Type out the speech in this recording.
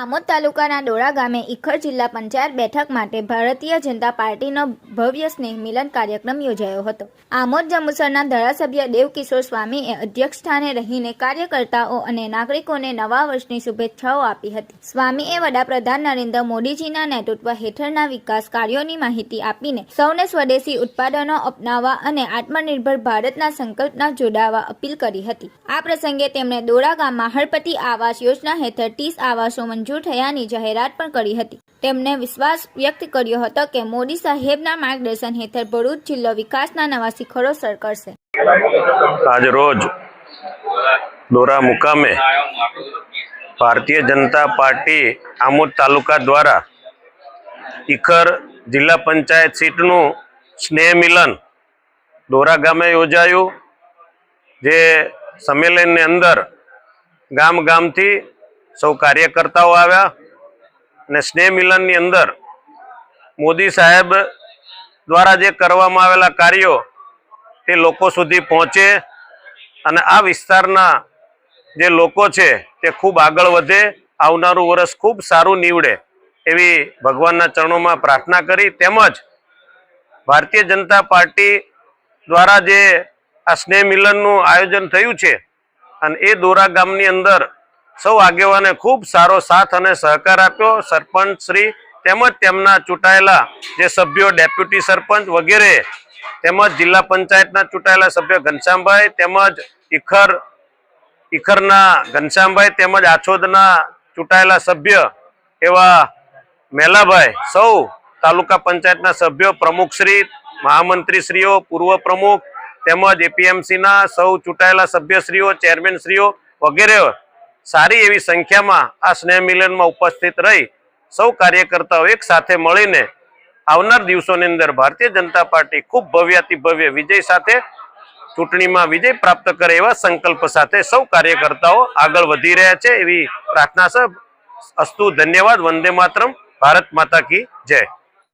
આમોદ તાલુકાના ડોળા ગામે ઇખર જિલ્લા પંચાયત બેઠક માટે ભારતીય જનતા પાર્ટીનો ભવ્ય સ્નેહ મિલન કાર્યક્રમ યોજાયો હતો. આમોદ જંબુસરના ધારાસભ્ય દેવકિશોર સ્વામીએ અધ્યક્ષ સ્થાને રહીને કાર્યકર્તાઓ અને નાગરિકોને નવા વર્ષની શુભેચ્છાઓ આપી હતી. સ્વામીએ વડાપ્રધાન નરેન્દ્ર મોદીજીના નેતૃત્વ હેઠળના વિકાસ કાર્યોની માહિતી આપીને સૌને સ્વદેશી ઉત્પાદનો અપનાવવા અને આત્મનિર્ભર ભારતના સંકલ્પના જોડાવા અપીલ કરી હતી. આ પ્રસંગે તેમણે ડોળા ગામમાં હળપતિ આવાસ યોજના હેઠળ ત્રીસ આવાસો મંજૂર થયાની જાહેરાત પણ કરી હતી. તેમણે વિશ્વાસ વ્યક્ત કર્યો હતો કે મોદી સાહેબના માર્ગદર્શન હેઠળ ભરૂચ જિલ્લો વિકાસના નવા શિખરો સર કરશે આજ દોરા મુકામે ભારતીય જનતા પાર્ટી આમોદ તાલુકા દ્વારા ઇખર જિલ્લા પંચાયત સીટનું સ્નેહ મિલન દોરા ગામે યોજાયું, જે સંમેલનની અંદર ગામ ગામથી સૌ કાર્યકર્તાઓ આવ્યા અને સ્નેહ મિલનની અંદર મોદી સાહેબ દ્વારા જે કરવામાં આવેલા કાર્યો તે લોકો સુધી પહોંચે અને આ વિસ્તારના જે લોકો છે તે ખૂબ આગળ વધે, આવનારું વર્ષ ખૂબ સારું નીવડે એવી ભગવાનના ચરણોમાં પ્રાર્થના કરી. તેમજ ભારતીય જનતા પાર્ટી દ્વારા જે આ સ્નેહ મિલનનું આયોજન થયું છે અને એ દોરા ગામની અંદર સૌ આગેવાને ખૂબ સારો સાથ અને સહકાર આપ્યો. સરપંચ શ્રી તેમજ તેમના ચૂંટાયેલા જે સભ્યો, ડેપ્યુટી સરપંચ વગેરે તેમજ જિલ્લા પંચાયતના ચૂંટાયેલા સભ્ય ઘનશ્યામભાઈ તેમજ ઇખર ઇખરના ઘનશ્યામભાઈ તેમજ આછોદના ચૂંટાયેલા સભ્ય એવા મેલાભાઈ, સૌ તાલુકા પંચાયતના સભ્યો પ્રમુખશ્રી મહામંત્રીશ્રીઓ, પૂર્વ પ્રમુખ તેમજ એપીએમસીના સૌ ચૂંટાયેલા સભ્યશ્રીઓ, ચેરમેનશ્રીઓ વગેરે સારી એવી સંખ્યામાં આ સ્નેહ મિલનમાં ઉપસ્થિત રહી સૌ કાર્યકર્તાઓ એક સાથે મળીને આવનાર દિવસોની અંદર ભારતીય જનતા પાર્ટી ખૂબ ભવ્યાતિ ભવ્ય વિજય સાથે ચૂંટણીમાં વિજય પ્રાપ્ત કરે એવા સંકલ્પ સાથે સૌ કાર્યકર્તાઓ આગળ વધી રહ્યા છે. એવી પ્રાર્થના સર અસ્તુ ધન્યવાદ વંદે માતરમ. ભારત માતા કી જય.